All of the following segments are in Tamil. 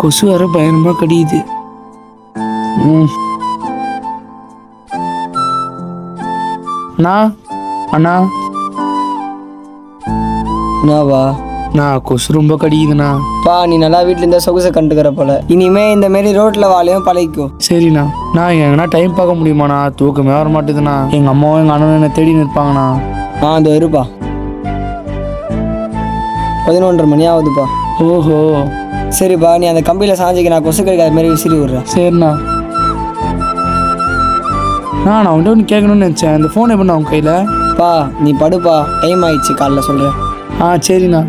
கொசு வர பயங்கரமா கடியுது. அண்ணா அண்ணா. என்னவா நான் கொசு ரொம்ப கடிக்குதுண்ணா. பா நீ நல்லா வீட்டில் இருந்தால் சொகுசை கண்டுக்கிற போல. இனிமே இந்த மாரி ரோட்டில் வாழையும் பழகிக்கும் சரிண்ணா. நான் எங்கன்னா டைம் பார்க்க முடியுமாண்ணா? தூக்கமே வர மாட்டேதுண்ணா. எங்கள் அம்மாவும் எங்கள் அண்ணனும் என்ன தேடி நிற்பாங்கண்ணா. ஆ அந்த இருப்பா. பதினொன்றரை மணி ஆகுதுப்பா. ஓஹோ. சரிப்பா நீ அந்த கம்பியில் சாஞ்சிக்க நான் கொசு கடிக்காத மாதிரி விசிறி விட்றேன் சரிண்ணா. நான் நான் உன்ட்ட ஒன்று கேட்கணும்னு நினச்சேன். இந்த ஃபோன் எப்படிண்ணா உங்கள் கையில்? பா நீ படுப்பா. டைம் ஆயிடுச்சு காலைல சொல்கிறேன் ஆ சரிண்ணா.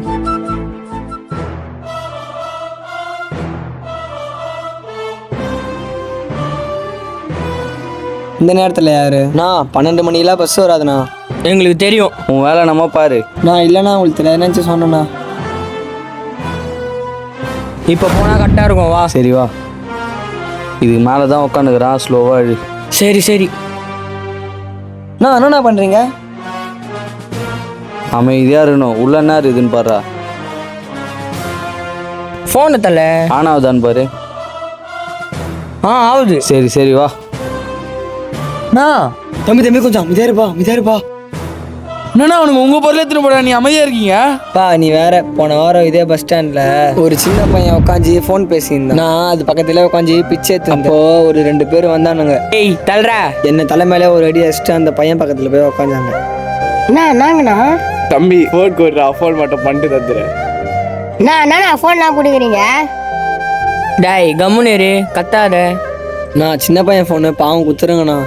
இந்த நேரத்தில் யாரு? நான் பன்னெண்டு மணிக்கெல்லாம் பஸ் வராதுண்ணா. எங்களுக்கு தெரியும். உன் வேலை நம்ம பாரு. நான் இல்லைண்ணா உங்களுக்கு தெரியாது நினச்சி சொன்னேண்ணா. இப்போ போனால் கரெக்டாக இருக்கும் வா. சரி வா. இதுக்கு மேலே தான் உட்காந்துக்கிறான் ஸ்லோவாக அழு சரி சரி. நான் என்னண்ணா பண்ணுறீங்க அமைதியாக இருக்கணும். உள்ள என்ன இருக்குதுன்னு பாருடா ஃபோனை தல ஆனாவதான்னு பாரு. ஆ ஆகுது. சரி சரி வா. அண்ணா. தம்பி தம்பி கொஞ்சம் மிதாருப்பா மிதாருப்பா என்னண்ணா உனக்கு உங்கள் பொருள் எடுத்துன்னு போடா நீ அமைதியாக இருக்கீங்க? பா நீ வேற போன வாரம் இதே பஸ் ஸ்டாண்ட்ல ஒரு சின்ன பையன் உட்காந்து ஃபோன் பேசியிருந்தான். நான் அது பக்கத்துல உட்காந்து பிச்சை எடுத்து அப்போ ஒரு ரெண்டு பேர் வந்தானுங்க. ஏய் தல்றா என்ன தலை மேல ஒரு அடி அடிச்சுட்டு அந்த பையன் பக்கத்துல போய் உட்காந்தாங்க அண்ணா என்னங்கண்ணா? தம்பி ஃபோன் கொடுறா ஃபோன் மட்டும் பண்ணிட்டு தந்துடுறேன் அண்ணா என்னண்ணா ஃபோன்லாம் கொடுக்குறீங்க? டேய் கம்முன்னு இரு கத்தாத. நான் சின்ன பையன் ஃபோனு பாவம் குத்துருங்கண்ணா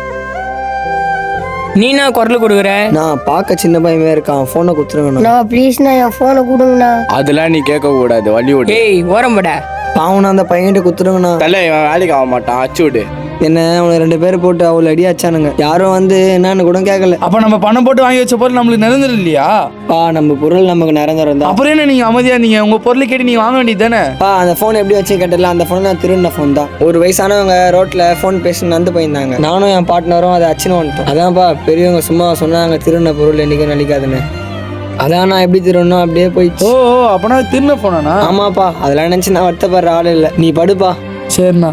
நீ என்ன குரல் கொடுக்குற? நான் பார்க்க சின்ன பையன் இருக்கான். ஃபோனை குத்துருங்கண்ணா அண்ணா ப்ளீஸ்ண்ணா என் ஃபோனை கொடுங்கண்ணா. அதெல்லாம் நீ கேட்க கூடாது வழி விடு. ஏய் ஓரம்பட பாவம்னா அந்த பையன்கிட்ட குத்துருங்கண்ணா தலை இவன் வேலைக்கு ஆக மாட்டான். அச்சு விடு. என்ன அவனை ரெண்டு பேர் போட்டு அவ்வளோ அடி அடிச்சானுங்க. யாரும் வந்து என்னன்னு கூட கேட்கல அப்போ நம்ம பணம் போட்டு வாங்கி வச்ச பொருள் நம்மளுக்கு நிரந்தரம் இல்லையா? பா நம்ம பொருள் நமக்கு நிரந்தரம் தான். அப்புறம் என்ன நீங்கள் அமைதியாக இருந்தீங்க உங்கள் பொருளை கேட்டு நீங்கள் வாங்க வேண்டியது தானே? பா அந்த ஃபோன் எப்படி வச்சு கேட்டல அந்த ஃபோன் நான் திருடின ஃபோன் தான். ஒரு வயசானவங்க ரோட்ல ஃபோன் பேசி நந்து போயிருந்தாங்க. நானும் என் பார்ட்னரும் அதை அச்சுன்னு வந்துட்டோம். அதான்ப்பா பெரியவங்க சும்மா சொன்னாங்க திருடின பொருள் என்னைக்கும் நடிக்காதுன்னு அதான் நான் எப்படி திருடணும் அப்படியே போயிடுச்சு. ஓ அப்போனா திரும்ப போனாண்ணா ஆமாப்பா அதெல்லாம் நினச்சி நான் வருத்தப்படுற ஆள் இல்லை. நீ படுப்பா. சரிண்ணா.